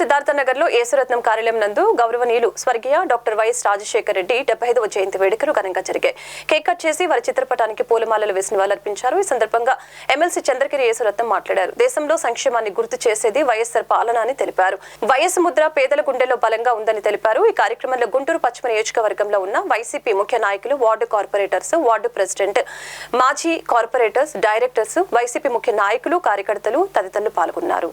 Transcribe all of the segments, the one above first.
సిద్ధార్థనగర్లో సిద్ధార్థ నగర్లో ఏసురత్నం కార్యాలయం నందు గౌరవనీయులు స్వర్గీయ డాక్టర్ వైఎస్ రాజశేఖర్ రెడ్డి డెబ్బై ఐదవ జయంతి వేడుకలు ఘనంగా జరిగాయి. కేక్ కట్ చేసి వారి చిత్రపటానికి పూలమాలలు వేసిన వాళ్ళు అర్పించారు. ఈ సందర్భంగా ఎమ్మెల్సీ చంద్రగిరి ఏసురత్నం మాట్లాడారు. దేశంలో సంక్షేమాన్ని గుర్తు చేసేది వైఎస్ఆర్ పాలన అని తెలిపారు. వైఎస్ ముద్ర పేదల గుండెల్లో బలంగా ఉందని తెలిపారు. ఈ కార్యక్రమంలో గుంటూరు పశ్చిమ నియోజకవర్గంలో ఉన్న వైసీపీ ముఖ్య నాయకులు వార్డు కార్పొరేటర్స్ వార్డు ప్రెసిడెంట్ మాజీ కార్పొరేటర్స్ డైరెక్టర్స్ వైసీపీ ముఖ్య నాయకులు కార్యకర్తలు తదితరులు పాల్గొన్నారు.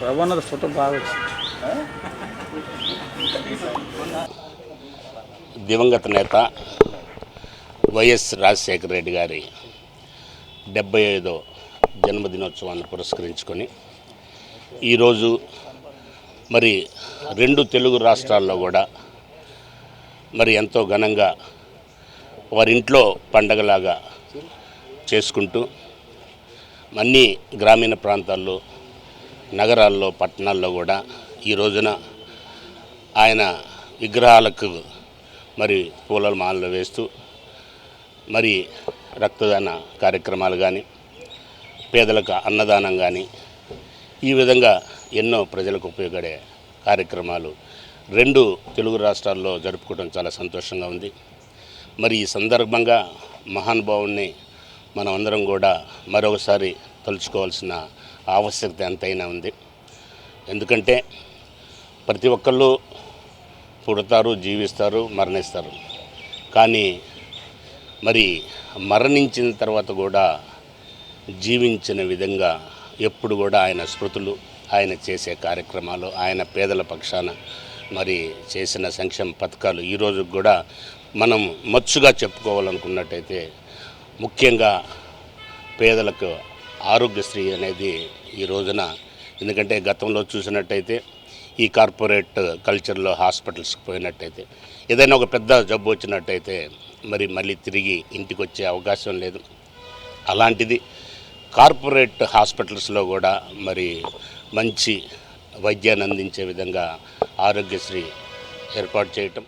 రవాణా ఫోటో బాగా దివంగత నేత వైఎస్ రాజశేఖర రెడ్డి గారి డెబ్బై ఐదో జన్మదినోత్సవాన్ని పురస్కరించుకొని ఈరోజు మరి రెండు తెలుగు రాష్ట్రాల్లో కూడా మరి ఎంతో ఘనంగా వారింట్లో పండగలాగా చేసుకుంటూ అన్ని గ్రామీణ ప్రాంతాల్లో నగరాల్లో పట్టణాల్లో కూడా ఈ రోజున ఆయన విగ్రహాలకు మరి పూల మాలలు వేస్తూ మరి రక్తదాన కార్యక్రమాలు కానీ పేదలకు అన్నదానం కానీ ఈ విధంగా ఎన్నో ప్రజలకు ఉపయోగపడే కార్యక్రమాలు రెండు తెలుగు రాష్ట్రాల్లో జరుపుకోవడం చాలా సంతోషంగా ఉంది. మరి ఈ సందర్భంగా మహానుభావుని మనం అందరం కూడా మరొకసారి తలుచుకోవాల్సిన ఆవశ్యకత ఎంతైనా ఉంది. ఎందుకంటే ప్రతి ఒక్కళ్ళు పుడతారు జీవిస్తారు మరణిస్తారు. కానీ మరి మరణించిన తర్వాత కూడా జీవించిన విధంగా ఎప్పుడు కూడా ఆయన స్మృతులు ఆయన చేసే కార్యక్రమాలు ఆయన పేదల పక్షాన మరి చేసిన సంక్షేమ పథకాలు ఈరోజు కూడా మనం మచ్చుగా చెప్పుకోవాలనుకున్నట్టయితే ముఖ్యంగా పేదలకు ఆరోగ్యశ్రీ అనేది ఈ రోజున ఎందుకంటే గతంలో చూసినట్టయితే ఈ కార్పొరేట్ కల్చర్లో హాస్పిటల్స్కి పోయినట్టయితే ఏదైనా ఒక పెద్ద జబ్బు వచ్చినట్టయితే మరి మళ్ళీ తిరిగి ఇంటికి వచ్చే అవకాశం లేదు. అలాంటిది కార్పొరేట్ హాస్పిటల్స్లో కూడా మరి మంచి వైద్యాన్ని అందించే విధంగా ఆరోగ్యశ్రీ ఏర్పాటు చేయటం